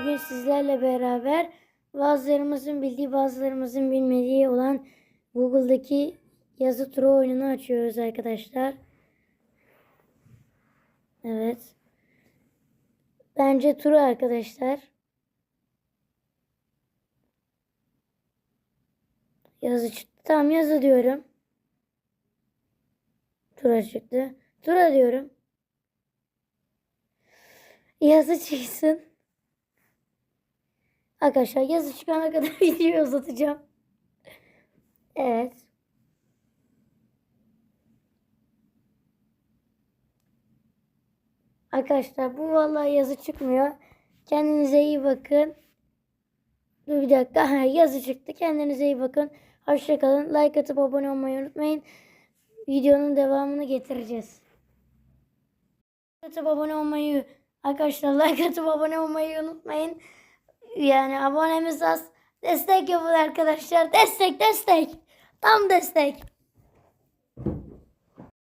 Bugün sizlerle beraber bazılarımızın bildiği bazılarımızın bilmediği olan Google'daki yazı turu oyununu açıyoruz arkadaşlar. Evet. Bence turu arkadaşlar. Yazı çıktı. Tamam yazı diyorum. Tura çıktı. Tura diyorum. Yazı çıksın. Arkadaşlar yazı çıkana kadar videoyu uzatacağım. Evet. Arkadaşlar bu vallahi yazı çıkmıyor. Kendinize iyi bakın. Dur bir dakika. Ha, yazı çıktı. Kendinize iyi bakın. Hoşçakalın. Like atıp abone olmayı unutmayın. Videonun devamını getireceğiz. Like atıp abone olmayı arkadaşlar like atıp abone olmayı unutmayın. Yani abonemiz az. Destek yapın arkadaşlar. Destek destek. Tam destek.